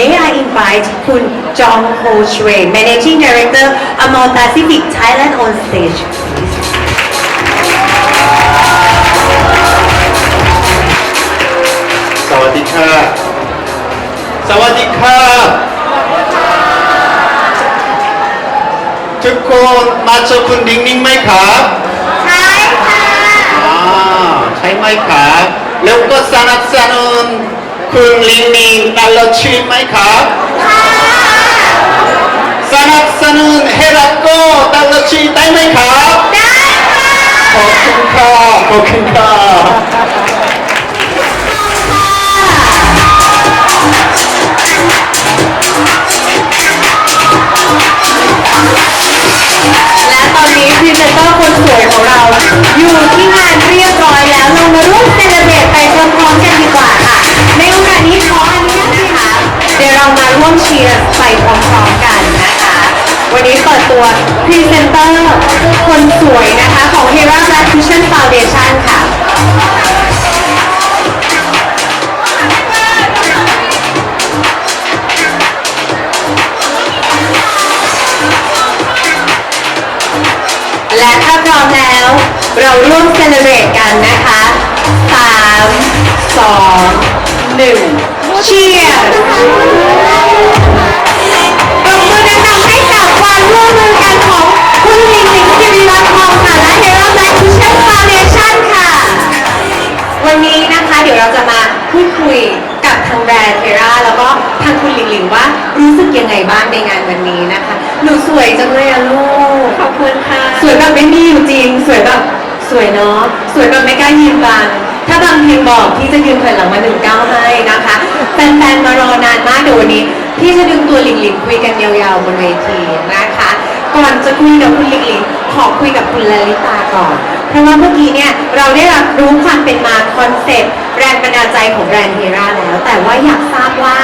may I invite คุณจองโฮชเว Managing Director Amol Pacific Thailand on stage please สวัสดีค่ะ สวัสดีค่ะ ทุกคนมาเจอคุณดิ้งดิ้งไหมครับใช่ค่ะอ่าใช่ไหมครับแล้วก็สนับสนุน คุณลิงลิงตลอดชีวิตไหมครับสนับสนุนเฮรัโกตลอดชีวิตได้ไหมครับได้ค่ะขอบคุณค่ะขอบคุณค่ะและตอนนี้พรีเซนเตอร์คนสวยของเรา อยู่ที่งานเรียบร้อยแล้วเรามาร่วม วเรามเชียร์ไปพร้อมๆกันนะคะ วันนี้เปิดตัวพรีเซนเตอร์คนสวยนะคะของ Hera Black Fusion Foundation ค่ะ และถ้าพร้อมแล้ว เราร่วมเซเลบรตกันนะคะสามสองหนึ่ง เชียร์ปรบมือดังๆให้กับความร่วมมือกันของคุณหลิงหลิงสิริรัตน์ทองค่ะและเฮร่าแบล็คคิชเช่นฟาวเดชั่นค่ะ วันนี้นะคะเดี๋ยวเราจะมาพูดคุยกับทางแบรนด์เฮราแล้วก็ทางคุณหลิงหลิงว่ารู้สึกยังไงบ้างในงานวันนี้นะคะ หนูสวยจังเลยอะลูก ขอบคุณค่ะ สวยแบบไม่มีอยู่จริง สวยแบบสวยเนาะ สวยแบบไม่กล้ายืนบัง ถ้าบางเพลงบอกพี่จะยืนถอยหลังมาหนึ่งเก้าให้นะคะแฟนๆมารอนานมากเดี๋ยววันนี้ พี่จะดึงตัวหลิงหลิงคุยกันยาวๆบนเวทีนะคะ ก่อนจะคุยกับคุณหลิงหลิงขอคุยกับคุณลลิตาก่อน เพราะว่าเมื่อกี้เนี่ยเราได้รับรู้ความเป็นมาคอนเซ็ปต์แรงบันดาลใจของแบรนด์เฮราแล้ว แต่ว่าอยากทราบว่า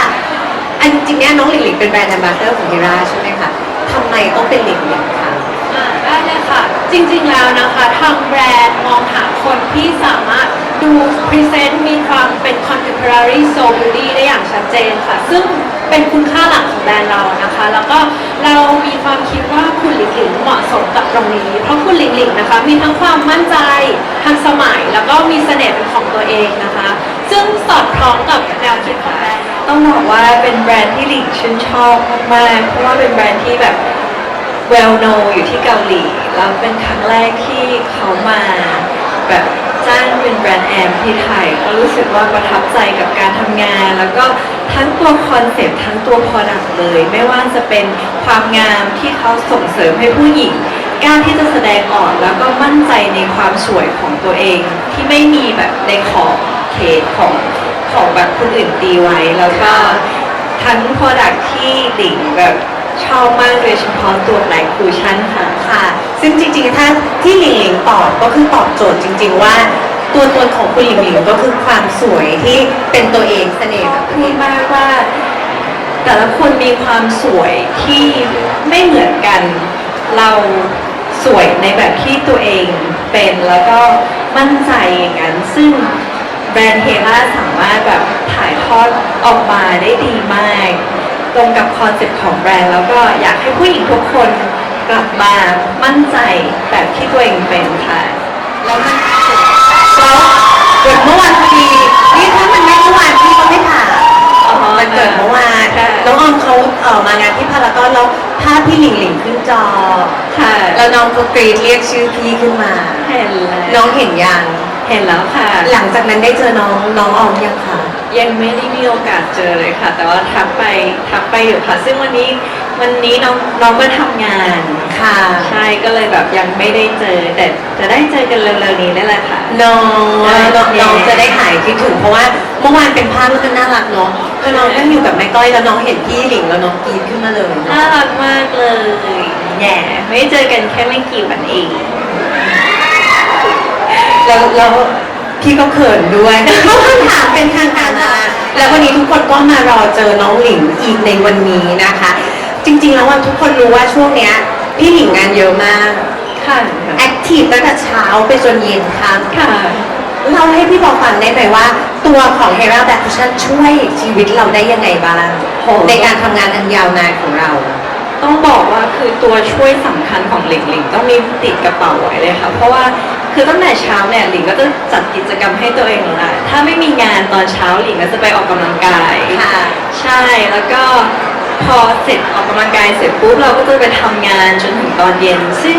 อันจริงๆเนี่ยน้องหลิงหลิงเป็นแบรนด์แอมบาสเดอร์ของเฮราใช่ไหมคะทำไมต้องเป็นหลิงหลิงคะ อ่าได้เลยค่ะ จริงๆแล้วนะคะทางแบรนด์มองหาคนที่สามารถดูพรีเซนต์มีความเป็น contemporary soul beauty ได้อย่างชัดเจนค่ะ ซึ่งเป็นคุณค่าหลักของแบรนด์เรานะคะ แล้วก็เรามีความคิดว่าคุณหลิงหลิงเหมาะสมกับตรงนี้ เพราะคุณหลิงหลิงนะคะ มีทั้งความมั่นใจทันสมัย แล้วก็มีเสน่ห์เป็นของตัวเองนะคะ ซึ่งสอดคล้องกับแนวคิดของแบรนด์เรา ต้องบอกว่าเป็นแบรนด์ที่หลิงชื่นชอบมากๆเพราะว่าเป็นแบรนด์ที่แบบ well known อยู่ที่เกาหลีแล้วเป็นครั้งแรกที่เขามาแบบจ้างเป็นแบรนด์แอมที่ไทยก็รู้สึกว่าประทับใจกับการทำงาน แล้วก็ทั้งตัวคอนเซ็ปต์ทั้งตัว product เลย ไม่ว่าจะเป็นความงามที่เขาส่งเสริมให้ผู้หญิงกล้าที่จะแสดงออกแล้วก็มั่นใจในความสวยของตัวเอง ที่ไม่มีแบบในขอบเขตของของแบบคนอื่นตีไว้ แล้วก็ทั้ง product ที่หลิงแบบ ชอบมากโดยเฉพาะตัวไหนคูชั่นค่ะ ค่ะ ซึ่งจริงๆ ถ้าที่หลิงหลิงตอบก็คือตอบโจทย์จริง ๆ ว่า ตัวตนของคุณหลิงหลิงก็คือความสวยที่เป็นตัวเองเสน่ห์กับพูเอดมากว่า แต่ละคนมีความสวยที่ไม่เหมือนกัน เราสวยในแบบที่ตัวเองเป็นแล้วก็มั่นใจอย่างนั้น ซึ่งแบรนด์เฮล่าสามารถแบบถ่ายทอดออกมาได้ดีมาก ตรงกับคอนเซ็ปต์ของแบรนด์ แล้วก็อยากให้ผู้หญิงทุกคนกลับมามั่นใจแบบที่ตัวเองเป็นค่ะ แล้วมันแล้วเกิดเมื่อวานพอดีนี่ถ้ามันไม่เมื่อวานพี่ก็ไม่ผ่านอ๋อมันเกิดเมื่อวานค่ะ น้องออมเขาเอ่อมางานที่พารากอนแล้วภาพพี่หลิงหลิงขึ้นจอค่ะ แล้วน้องก็กรีดเรียกชื่อพี่ขึ้นมา เห็นแล้วน้องเห็นยัง เห็นแล้วค่ะ หลังจากนั้นได้เจอน้องน้องออมยังคะ ยังไม่ได้มีโอกาสเจอเลยค่ะ แต่ว่าทักไปทักไปอยู่ค่ะ ซึ่งวันนี้วันนี้น้องน้องมาทำงานค่ะ ใช่ก็เลยแบบยังไม่ได้เจอ แต่จะได้เจอกันเร็วๆนี้นี่แหละค่ะ น้องได้น้องโอเคน้องจะได้หายคิดถึงเพราะว่าเมื่อวานเป็นภาพที่น่ารักเนาะคือน้องนั่งอยู่กับแม่ก้อยแล้วน้องเห็นพี่หลิงแล้วน้องกรีดขึ้นมาเลยน่ารักมากเลยแหน่ไม่ได้เจอกันแค่ไม่กี่วันเอง แล้วแล้ว พี่ก็เขินด้วยเข้าคำถามเป็นทางการนะคะแล้ววันนี้ทุกคนก็มารอเจอน้องหลิงอีกในวันนี้นะคะ จริง ๆ แล้วว่าทุกคนรู้ว่าช่วงเนี้ย พี่หลิงงานเยอะมากค่ะแอคทีฟตั้งแต่เช้าไปจนเย็นค่ะค่ะเล่าให้พี่บอกฟังได้ไหมว่า ตัวของ Hera Black Cushion ช่วยชีวิตเราได้ยังไงบ้างโหในการทำงานอันยาวนานของเรา ต้องบอกว่าคือตัวช่วยสำคัญของหลิงหลิงต้องมีติดกระเป๋าไว้เลยค่ะ เพราะว่า คือตั้งแต่เช้าเนี่ยหลิงก็จะจัดกิจกรรมให้ตัวเองแล้วนะถ้าไม่มีงานตอนเช้าหลิงก็จะไปออกกำลังกายค่ะ ใช่แล้วก็พอเสร็จออกกำลังกายเสร็จปุ๊บเราก็จะไปทำงานจนถึงตอนเย็น ซึ่ง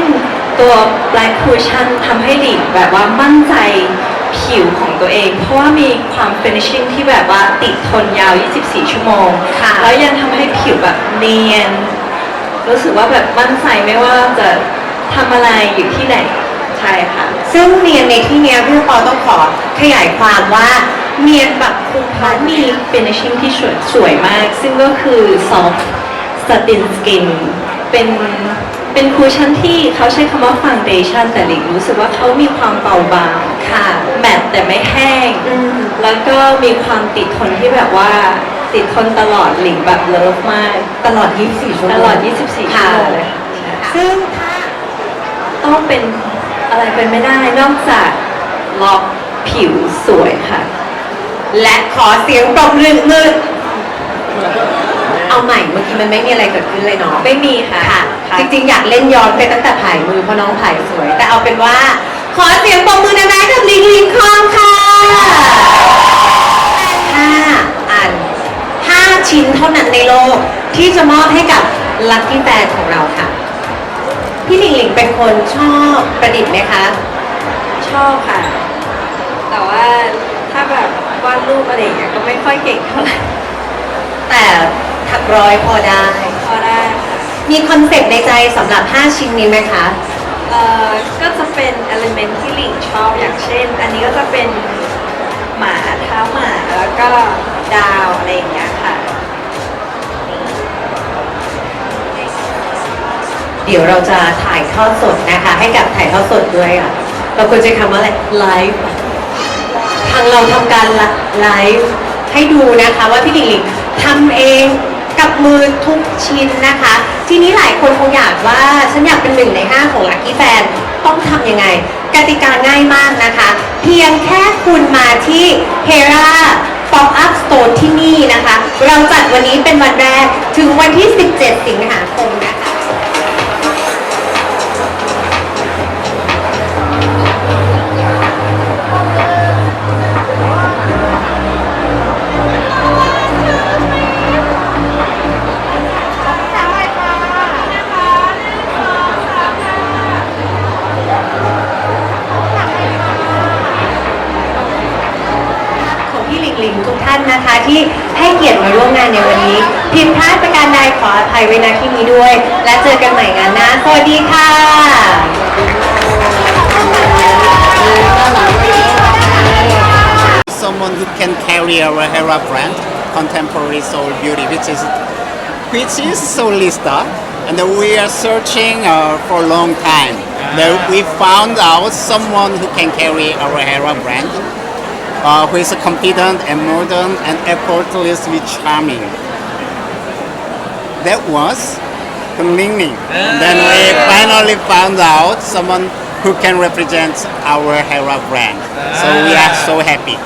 ตัว Black Cushion ทำให้หลิงแบบว่ามั่นใจผิวของตัวเอง เพราะว่ามีความ finishing ที่แบบว่าติดทนยาว 24 ชั่วโมง ค่ะ แล้วยังทำให้ผิวแบบเนียน รู้สึกว่าแบบมั่นใจไม่ว่าจะทำอะไรอยู่ที่ไหน ใช่ค่ะ ซึ่งเนียนในที่เนี้ยพี่ปอต้องขอขยายความว่าเนียนแบบคุมเขาพันมี finishing ที่สวยสวยมาก ซึ่งก็คือ soft satin skin เป็นเป็นคูชั่นที่เขาใช้คำว่า foundation แต่หลิงรู้สึกว่าเขามีความเบาบางค่ะ แมตต์แต่ไม่แห้งอืมแล้วก็มีความติดทนที่แบบว่าติดทนตลอดหลิงแบบเลิฟมากตลอด 24ชั่วโมงตลอด 24ชั่วโมงเลยค่ะซึ่งถ้าต้องเป็น อะไรเป็นไม่ได้นอกจากล็อกผิวสวยค่ะ และขอเสียงปรบมือมือเอาใหม่เมื่อกี้มันไม่มีอะไรเกิดขึ้นเลยเนาะไม่มีค่ะค่ะค่ะจริงๆ อยากเล่นย้อนไปตั้งแต่ถ่ายมือเพราะน้องถ่ายสวย แต่เอาเป็นว่า ขอเสียงปรบมือนะแม่กับลิงลิงคองค่ะห้าอันห้าชิ้นเท่านั้นในโลกที่จะมอบให้กับลัคกี้แฟนของเราค่ะ พี่หลิงหลิงเป็นคนชอบประดิษฐ์ไหมคะ ชอบค่ะ แต่ว่าถ้าแบบวาดรูปอะไรอย่างเงี้ยก็ไม่ค่อยเก่งเท่าไหร่แต่ถักร้อยพอได้ พอได้ค่ะมีคอนเซ็ปต์ในใจสำหรับ 5 ชิ้นนี้ไหมคะ เอ่อก็จะเป็นเอลิเมนที่หลิงชอบอย่างเช่น อันนี้ก็จะเป็นหมาเท้าหมาแล้วก็ดาวอะไรอย่างเงี้ยค่ะ เดี๋ยวเราจะถ่ายทอดสดนะคะ ให้กับถ่ายทอดสดด้วยอะเราควรจะคำว่าอะไรไลฟ์ทางเราทำการไลฟ์ให้ดูนะคะว่าพี่หลิงหลิงทำเองกับมือทุกชิ้นนะคะ ทีนี้หลายคนคงอยากว่าฉันอยากเป็นหนึ่งในห้าของลั c กี้แฟนต้องทำยังไง กติกาง่ายมากนะคะ เพียงแค่คุณมาที่ Hera Pop Up Store ที่นี่นะคะ เราจัดวันนี้เป็นวันแรก ถึงวันที่ ที่ให้เกียรติมาร่วมงานในวันนี้ผิดพลาดประการใดขออภัยไว้ณที่นี้ด้วย และเจอกันใหม่งานหน้าสวัสดีค่ะ someone who can carry our Hera brand, contemporary soul beauty, which is which is Solista, and we are searching uh, for a long time. Then we found out someone who can carry our Hera brand, uh, who is competent and modern and effortlessly charming. That was Ling Ning. Then we finally found out someone who can represent our Hera brand. So we are so happy.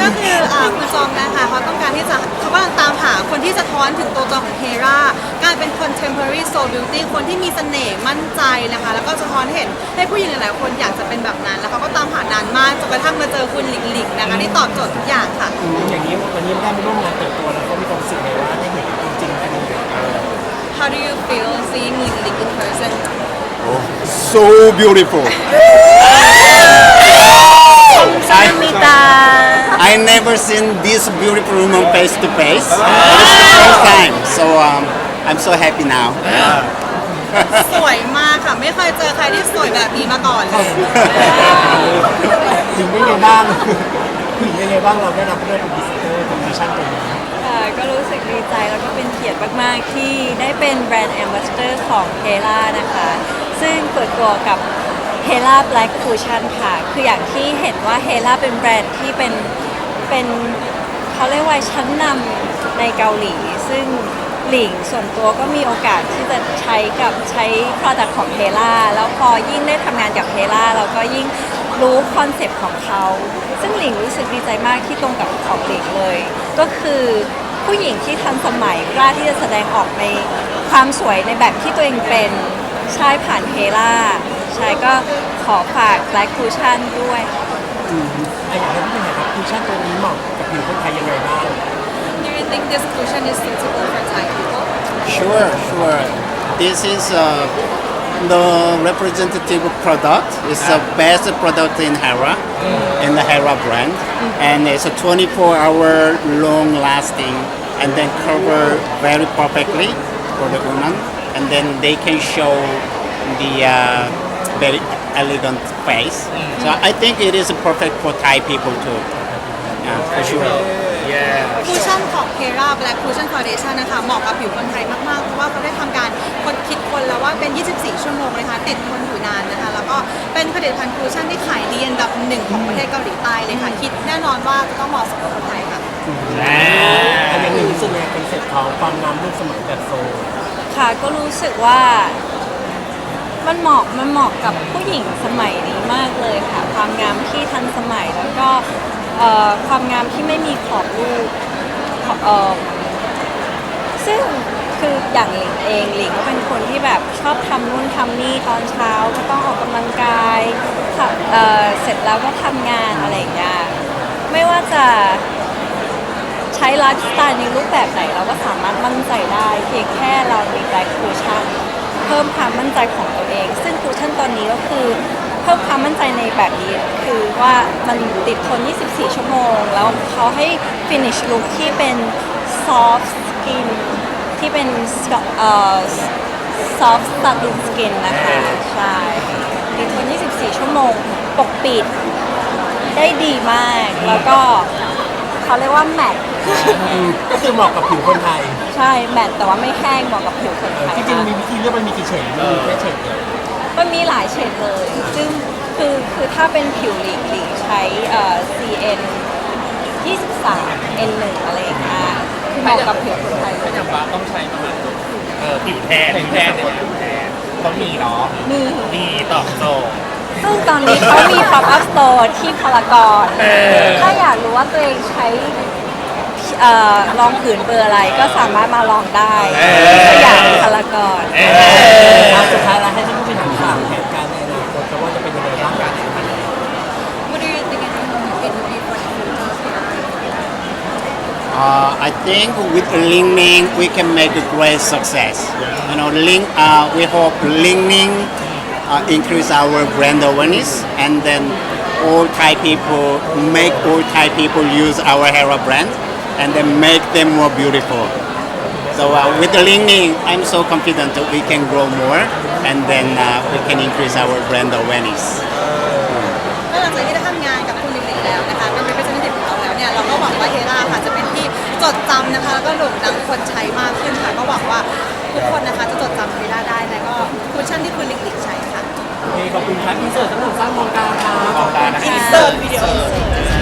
ก็คืออ่าคุณจองนะคะเขาต้องการที่จะเขากำลังตามหาคนที่สะท้อนถึงตัวตนของเฮราการเป็น contemporary soul beauty คนที่มีเสน่ห์มั่นใจนะคะ แล้วก็สะท้อนให้เห็นให้ผู้หญิงหลายๆคนอยากจะเป็นแบบนั้น แล้วเขาก็ตามหานานมากจนกระทั่งมาเจอคุณหลิงหลิงนะคะที่ตอบโจทย์ทุกอย่างค่ะ อย่างนี้วันนี้ได้มาร่วมงานเปิดตัวแล้วก็มีความรู้สึกไงว่าได้เห็นจริงๆเป็นยังไง How do you feel seeing หลิงห ลิง in person So beautiful. I, I never seen this beautiful woman face to face. It's the first time. So um, I'm so happy now. สวยมากค่ะ ไม่เคยเจอใครที่สวยแบบนี้มาก่อนเลย ถึงเป็นไงบ้างถึงเป็นไงบ้างเราได้รับเลือกเป็นพรีเซนเตอร์ของดิชั่นตรงนี้ค่ะก็รู้สึกดีใจแล้วก็เป็นเกียรติมาก ๆ ที่ได้เป็นแบรนด์แอมบาสเตอร์ของเฮล่านะคะ ซึ่งเปิดตัวกับเฮล่า Black Fusion ค่ะ คืออย่างที่เห็นว่าเฮล่าเป็นแบรนด์ที่เป็นเป็นเขาเรียกว่าชั้นนำในเกาหลี ซึ่งหลิงส่วนตัวก็มีโอกาสที่จะใช้กับใช้ Product ของเฮล่าแล้วพอยิ่งได้ทำงานกับเฮล่าเราก็ยิ่งรู้คอนเซปต์ของเขา ซึ่งหลิงรู้สึกดีใจมากที่ตรงกับของหลิงเลย ก็คือผู้หญิงที่ทันสมัยกล้าที่จะแสดงออกในความสวยในแบบที่ตัวเองเป็น ใช่ผ่านเฮล่าใช่ก็ขอฝาก Black Cushion ด้วย ไอ้อย่างนี้พี่เป็นไงครับคุชชั่นตัวนี้เหมาะกับผิวคนไทยยังไงบ้าง Do you think this cushion is suitable for Thai people Sure, sure. This is uh, the representative product. It's the best product in Hera, in the Hera brand, and it's a 24-hour long-lasting, and then cover very perfectly for the woman, And then they can show the uh, very elegant face. So I think it is perfect for Thai people too. Yeah, for sure. คูชั่นของเ e รา Black Cushion Foundation นะคะเหมาะกับผิวคนไทยมากๆ เพราะว่าเขาได้ทำการคนคิดคนแล้วว่าเป็น 24 ชั่วโมงนะคะ ติดทนอยู่นานนะคะ แล้วก็เป็นผลิตภัณฑ์คูชั่นที่ขายดีอันดับหนึ่งของประเทศเกาหลีใต้เลยค่ะ คิดแน่นอนว่าจะต้องเหมาะสมกับคนไทยค่ะ อันอย่างหนึ่งรู้สึกในคอนเซ็ปต์เขาความงามรุ่นสมัยแบบโซล ค่ะก็รู้สึกว่ามันเหมาะมันเหมาะกับผู้หญิงสมัยนี้มากเลยค่ะ ความงามที่ทันสมัยแล้วก็เอ่อความงามที่ไม่มีขอบรูปเอ่อซึ่งคืออย่างหลิงเองหลิงก็เป็นคนที่แบบชอบทำนู่นทำนี่ตอนเช้าก็ต้องออกกำลังกายเอ่อเสร็จแล้วก็ทำงานอะไรอย่างเงี้ยไม่ว่าจะใช้ไลฟ์สไตล์ในรูปแบบไหนเราก็ เพิ่มความมั่นใจของตัวเอง ซึ่งคูชั่นตอนนี้ก็คือ เพิ่มความมั่นใจในแบบนี้ คือว่ามันติดทน 24 ชั่วโมง แล้วเขาให้ finish look ที่เป็น soft skin ที่เป็นเอ่อ soft satin skin นะคะ ใช่ติดทน 24 ชั่วโมง ปกปิดได้ดีมาก แล้วก็เขาเรียกว่าแมทก็คือเหมาะกับผิวคนไทย ใช่แมทแต่ว่าไม่แห้งเหมาะกับผิวคนไทยจริงๆมีวิธีเลือกมันมีกี่เฉดมันมีแค่เฉดเดียวมันมีหลายเฉดเลย ซึ่งคือคือถ้าเป็นผิวหลีกหลีกใช้เอ่อ CN 23 N1 อะไรอย่างเงี้ยคือเหมาะกับผิวคนไทยเลยอย่างบ้าต้องใช้ประมาณเออผิวแทนผิวแทนเนี่ยผิวแทนต้องมีเนาะมี มีตอบโจทย์ ซึ่งตอนนี้เขามี pop up store ที่พารากอน เออ ถ้าอยากรู้ว่าตัวเองใช้ เอ่อลองผืนเบอร์อะไรก็สามารถมาลองได้สยามพารากอนเออะสุดท้ายแล้วให้ท่านผู้บริหารถามแผนการในอนาคตว่าจะเป็นยังไงบ้างการแข่งขัน What do you think it will be for the future? Uh, I think with Ling Ning we can make a great success. You know, Ling, uh, we hope Ling Ning uh, increase our brand awareness and then all Thai people make all Thai people use our Hera brand and then make them more beautiful. So uh, with the Ling Ning, I'm so confident that we can grow more and then uh, we can increase our brand awareness. ก็หลังจากที่ได้ทำงานกับคุณลิลิแล้วนะคะเป็น representative ของเราแล้วเนี่ยเราก็หวังว่าเฮราค่ะจะเป็นที่จดจำนะคะแล้วก็โด่งดังคนใช้มากขึ้นค่ะก็หวังว่าทุกคนนะคะจะจดจำเฮราได้แล้วก็คุชชั่นที่คุณลิลิใช้ค่ะ โอเคขอบคุณครับอินเสิร์ตสำหรับสร้างมองการครับมองการนะ Insert video